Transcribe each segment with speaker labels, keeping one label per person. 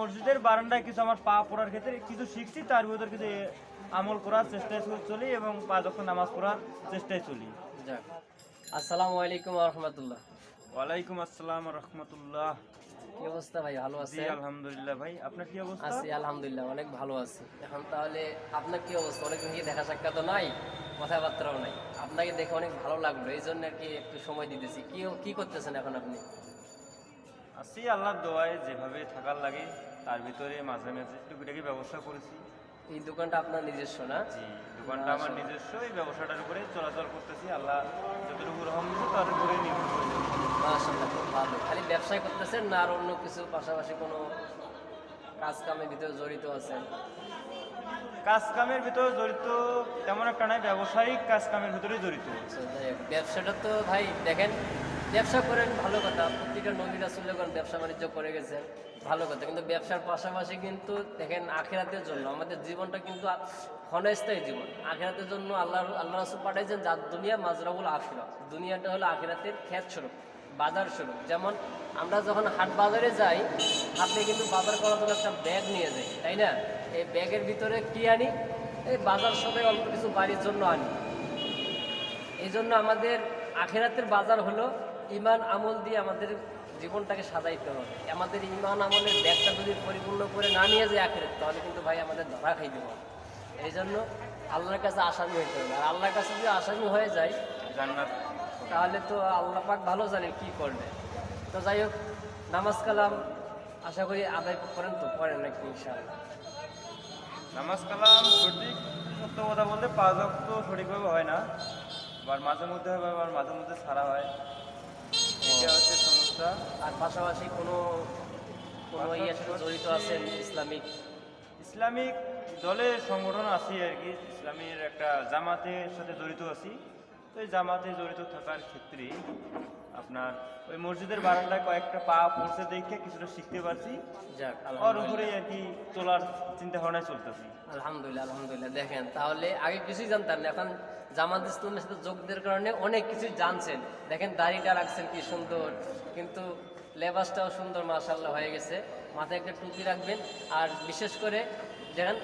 Speaker 1: মসজিদের বারান্দায় কিছু আমার পা পড়ার ক্ষেত্রে কিছু শিখছি তার ভিতর কিছু আমল করার চেষ্টায় চলি এবং পাঁচ যখন নামাজ পড়ার চেষ্টায় চলি।
Speaker 2: যাক। আসসালামু আলাইকুম রহমতুল্লাহ।
Speaker 1: ওয়ালাইকুম আসসালাম রহমতুল্লাহ।
Speaker 2: কি অবস্থা ভাই ভালো
Speaker 1: জি
Speaker 2: আছেন?
Speaker 1: আলহামদুলিল্লাহ ভাই আপনার কি অবস্থা?
Speaker 2: আছি আলহামদুলিল্লাহ অনেক ভালো আছি। এখন তাহলে আপনার কি অবস্থা? অনেকদিন কি দেখা সাক্ষাৎ তো নাই? কথাবার্তাও নাই। আপনাকে দেখে অনেক ভালো লাগল এই জন্য আর কি একটু সময় দিতেছি। কি কি করতেছেন এখন আপনি?
Speaker 1: আছি আল্লাহর দোয়ায় যেভাবে থাকার লাগে তার ভিতরে মাঝে মাঝে টুকিটাকি ব্যবস্থা করেছি।
Speaker 2: এই দোকানটা আপনার নিজস্ব না?
Speaker 1: জি দোকানটা আমার নিজস্ব এই ব্যবসাটার উপরে চলাচল করতেছি। আল্লাহ যতটুকু রহম দিচ্ছে তার উপরে নির্ভর করে
Speaker 2: মাশাআল্লাহ খুব ভালো। খালি ব্যবসায় করতেছেন না আর অন্য কিছু পাশাপাশি কোনো কাজ কামের ভিতরে জড়িত আছেন?
Speaker 1: কাজ কামের ভিতরে জড়িত তেমন একটা নয় ব্যবসায়িক কাজ কামের ভিতরে জড়িত।
Speaker 2: আচ্ছা, ব্যবসাটা তো ভাই দেখেন ব্যবসা করেন, ভালো কথা। প্রত্যেকটা নবীরা সুল্লে করেন ব্যবসা বাণিজ্য করে গেছেন, ভালো কথা। কিন্তু ব্যবসার পাশাপাশি কিন্তু দেখেন, আখেরাতের জন্য আমাদের জীবনটা কিন্তু ক্ষণস্থায়ী জীবন। আখেরাতের জন্য আল্লাহ আল্লাহ রসুল পাঠাইছেন যার দুনিয়া মাজরাবুল আখিরা দুনিয়াটা হলো আখেরাতের খ্যাত স্বরূপ, বাজার স্বরূপ। যেমন আমরা যখন হাট বাজারে যাই হাটে কিন্তু বাজার করার জন্য একটা ব্যাগ নিয়ে যাই, তাই না? এই ব্যাগের ভিতরে কি আনি? এই বাজার সবাই অল্প কিছু বাড়ির জন্য আনি। এই জন্য আমাদের আখেরাতের বাজার হলো ইমান আমল দিয়ে আমাদের জীবনটাকে সাজাইতে হবে। আমাদের ইমান আমলের ব্যাগটা যদি পরিপূর্ণ করে না নিয়ে যায় আখের তাহলে কিন্তু ভাই আমাদের ধরা খাই দেবো এই জন্য আল্লাহর কাছে আসামি হইতে হবে। আর আল্লাহর কাছে যদি আসামি হয়ে যায়
Speaker 1: জান্নাত।
Speaker 2: তাহলে তো আল্লাহ পাক ভালো জানে কি করবে। তো যাই হোক নামাজ কালাম আশা করি আদায় করেন তো করেন নাকি ইনশাআল্লাহ।
Speaker 1: নামাজ কালাম সঠিক সত্য কথা বলতে পাঁচ ওয়াক্ত সঠিকভাবে হয় না। আবার মাঝে মধ্যে হয় আবার মাঝে মধ্যে ছাড়া হয়। হচ্ছে সমস্যা।
Speaker 2: আর পাশাপাশি কোনো ইয়ের সাথে জড়িত ইসলামিক?
Speaker 1: ইসলামিক দলের সংগঠন আছি আর কি। ইসলামের একটা জামাতের সাথে জড়িত আছি। তো এই জামাতে জড়িত থাকার ক্ষেত্রে আপনার ওই মসজিদের বারান্দায় কয়েকটা পা পড়ছে দেখে কিছুটা শিখতে পারছি। ওর উপরে আর কি চলার চিন্তা ভাবনায় চলতেছি।
Speaker 2: আলহামদুলিল্লাহ আলহামদুলিল্লাহ। দেখেন তাহলে আগে কিছুই জানতাম না এখন জামাত ইসলামের সাথে যোগ দেওয়ার কারণে অনেক কিছুই জানছেন। দেখেন দাড়িটা রাখছেন কি সুন্দর কিন্তু লেবাসটাও সুন্দর মাশাল্লাহ হয়ে গেছে। মাথায় একটা টুপি রাখবেন আর বিশেষ করে দেখেন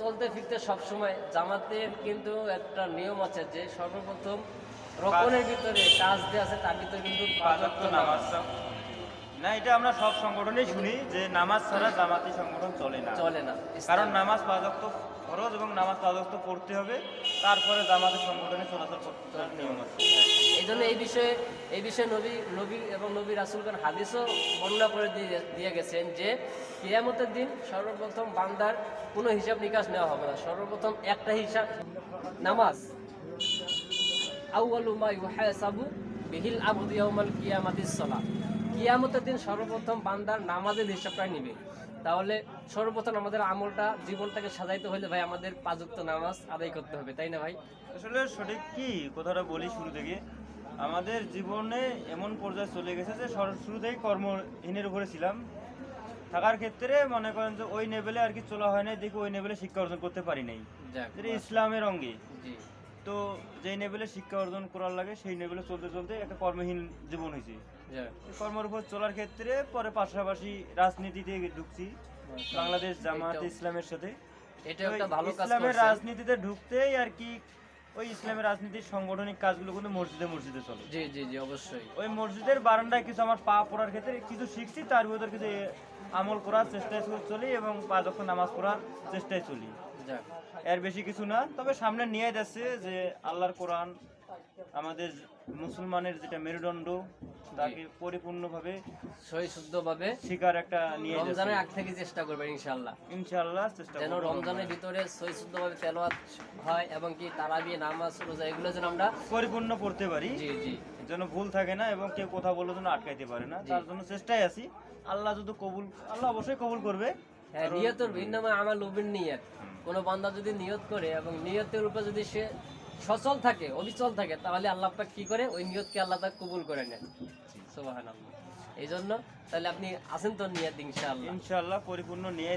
Speaker 2: চলতে ফিরতে সবসময় জামাতের কিন্তু একটা নিয়ম আছে যে সর্বপ্রথম রোপণের ভিতরে কাজ দিয়ে আছে তার ভিতরে কিন্তু
Speaker 1: নামাজ। না এটা আমরা সব সংগঠনেই শুনি যে নামাজ ছাড়া জামাতি সংগঠন চলে না।
Speaker 2: চলে না।
Speaker 1: কারণ নামাজ পাঁচ ফরজ এবং নামাজ ওয়াক্ত পড়তে হবে। তারপরে জামাতের সংগঠনে চলাচল করতে নিয়ম আছে।
Speaker 2: এই জন্য এই বিষয়ে এই বিষয়ে নবী নবী এবং নবী রাসুলগণ হাদিসও বর্ণনা করে দিয়ে দিয়ে গেছেন যে, কিয়ামতের দিন সর্বপ্রথম বান্দার কোনো হিসাব নিকাশ নেওয়া হবে না। সর্বপ্রথম একটা হিসাব, নামাজ। আউয়ালু মা ইউহাসাবু বিহিল আবদু ইয়াউমাল কিয়ামাতিস সালাহ। কিয়ামতের দিন সর্বপ্রথম বান্দার নামাজের হিসাবটা নিবে। তাহলে সর্বপ্রথম আমাদের আমলটা জীবনটাকে সাজাইতে হলে ভাই আমাদের পাঁচুক্ত নামাজ আদায় করতে হবে তাই না ভাই?
Speaker 1: আসলে সঠিক কি? কথাটা বলি শুরু থেকে। আমাদের জীবনে এমন পর্যায়ে চলে গেছে যে সর- শুরু থেকেই কর্মহীনের উপরে ছিলাম। থাকার ক্ষেত্রে মনে করেন যে ওই লেভেলে আর কি চলা হয় নাই দেখে ওই লেভেলে শিক্ষা অর্জন করতে পারি নাই। যেটা ইসলামের অঙ্গে। তো যেই লেভেলে শিক্ষা অর্জন করার লাগে সেই লেভেলে চলতে চলতে একটা কর্মহীন জীবন হয়েছে কর্মের উপর চলার ক্ষেত্রে পরে পাশাপাশি রাজনীতিতে ঢুকছি বাংলাদেশ জামাত ইসলামের সাথে।
Speaker 2: এটা একটা ভালো কাজ
Speaker 1: ইসলামের রাজনীতিতে ঢুকতেই আর কি ওই ইসলামের রাজনীতির সাংগঠনিক কাজগুলো কিন্তু মসজিদে মসজিদে চলে।
Speaker 2: জি জি জি অবশ্যই।
Speaker 1: ওই মসজিদের বারান্দায় কিছু আমার পা পড়ার ক্ষেত্রে কিছু শিখছি তার ভিতর কিছু আমল করার চেষ্টায় চলি এবং পাঁচ ওয়াক্ত নামাজ পড়ার চেষ্টায় চলি। এর বেশি কিছু না তবে সামনে নিয়ে যাচ্ছে যে আল্লাহর কোরআন আমাদের মুসলমানের যেটা মেরুদণ্ড তাকে পরিপূর্ণভাবে
Speaker 2: সহি শুদ্ধভাবে
Speaker 1: শিকার একটা নিয়ে
Speaker 2: রমজানের আগ থেকে চেষ্টা করবেন ইনশাআল্লাহ।
Speaker 1: ইনশাআল্লাহ চেষ্টা
Speaker 2: যেন রমজানের ভিতরে সহি শুদ্ধভাবে তেলাওয়াত হয় এবং কি তারাবি নামাজ রোজা এগুলো যেন আমরা
Speaker 1: পরিপূর্ণ পড়তে পারি।
Speaker 2: জি জি।
Speaker 1: যেন ভুল থাকে না এবং কেউ কথা বলার যেন আটকাইতে পারে না। তার জন্য চেষ্টায় আছি। আল্লাহ যদি কবুল আল্লাহ অবশ্যই কবুল করবে।
Speaker 2: হ্যাঁ নিয়তের ভিন্ন আমার লোভের নিয়ত কোনো বান্দা যদি নিয়ত করে এবং নিয়তের উপরে যদি সে সচল থাকে, অবিচল থাকে, তাহলে আল্লাহ পাক কি করে? ওই নিয়তকে আল্লাহ তাক কবুল করে নেন। সুবহানাল্লাহ। এই জন্য তাহলে আপনি আছেন তো নিয়াত ইনশাআল্লাহ।
Speaker 1: ইনশাআল্লাহ পরিপূর্ণ নিয়ে